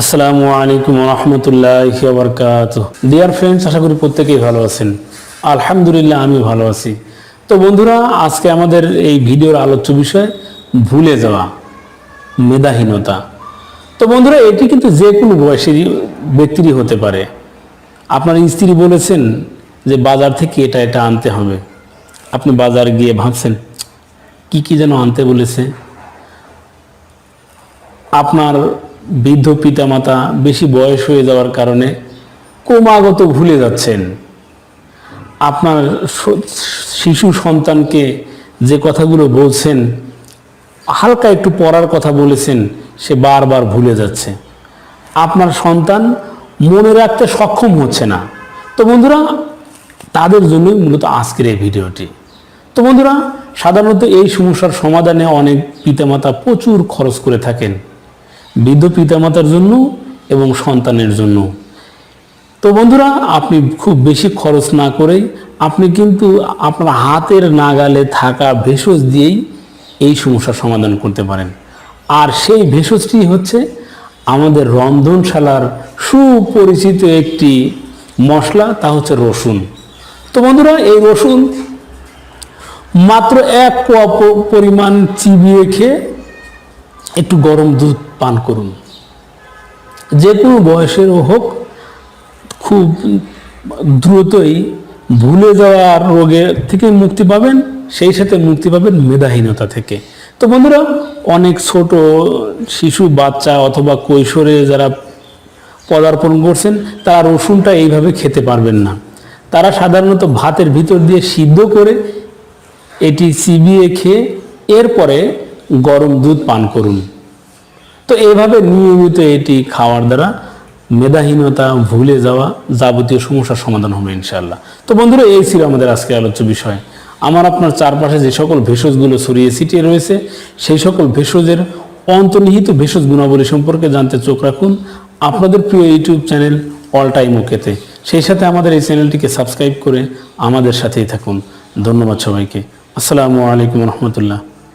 আসসালামু আলাইকুম রহমতুল্লাহ বরকাত ডিয়ার ফ্রেন্ডস আশা করি প্রত্যেকেই ভালো আছেন। আলহামদুলিল্লাহ আমি ভালো আছি। তো বন্ধুরা, আজকে আমাদের এই ভিডিওর আলোচ্য বিষয়, ভুলে যাওয়া, মেধাহীনতা। তো বন্ধুরা, এটি কিন্তু যে কোনো বয়সেরই ব্যক্তিরই হতে পারে। আপনার স্ত্রী বলেছেন যে বাজার থেকে এটা এটা আনতে হবে। আপনি বাজার গিয়ে ভাবছেন, কি কি যেন আনতে বলেছে? আপনার বৃদ্ধ পিতামাতা বেশি বয়স হয়ে যাওয়ার কারণে ক্রমাগত ভুলে যাচ্ছেন। আপনার শিশু সন্তানকে যে কথাগুলো বলছেন, হালকা একটু পড়ার কথা বলেছেন, সে বারবার ভুলে যাচ্ছে। আপনার সন্তান মনে রাখতে সক্ষম হচ্ছে না। তো বন্ধুরা, তাদের জন্যই মূলত আজকের এই ভিডিওটি। তো বন্ধুরা, সাধারণত এই সমস্যার সমাধানে অনেক পিতামাতা প্রচুর খরচ করে থাকেন। বৃদ্ধ পিতামাতার জন্য এবং সন্তানের জন্য। তো বন্ধুরা, আপনি খুব বেশি খরচ না করেই আপনি কিন্তু আপনার হাতের নাগালে থাকা ভেষজ দিয়েই এই সমস্যার সমাধান করতে পারেন। আর সেই ভেষজটি হচ্ছে আমাদের রন্ধনশালার সুপরিচিত একটি মশলা, তা হচ্ছে রসুন। তো বন্ধুরা, এই রসুন মাত্র এক কোয়া পরিমাণ চিবিয়ে খেয়ে একটু গরম দুধ পান করুন। যে কোনো বয়সের হোক, খুব দ্রুতই ভুলে যাওয়ার রোগের থেকে মুক্তি পাবেন, সেই সাথে মুক্তি পাবেন মেধাহীনতা থেকে। তো বন্ধুরা, অনেক ছোট শিশু, বাচ্চা অথবা কৈশোরে যারা পদার্পণ করছেন, তারা রসুনটা এইভাবে খেতে পারবেন না। তারা সাধারণত ভাতের ভিতর দিয়ে সিদ্ধ করে এটি চিবিয়ে খেয়ে এরপরে গরম দুধ পান করুন। তো এইভাবে নিয়মিত এটি খাওয়ার দ্বারা মেধাহীনতা ভুলে যাওয়া যাবতীয় সমস্যার সমাধান হবে ইনশাল্লাহ তো বন্ধুরা, এই ছিল আমাদের আজকে আলোচ্য বিষয়। আমার আপনার চারপাশে যে সকল ভেষজগুলো ছড়িয়ে ছিটিয়ে রয়েছে, সেই সকল ভেষজের অন্তর্নিহিত ভেষজ গুণাবলী সম্পর্কে জানতে চোখ রাখুন। আপনাদের প্রিয় ইউটিউব চ্যানেল অল টাইম ওকেতে। সেই সাথে আমাদের এই চ্যানেলটিকে সাবস্ক্রাইব করে আমাদের সাথেই থাকুন। ধন্যবাদ সবাইকে। আসসালামু আলাইকুম রহমতুল্লাহ।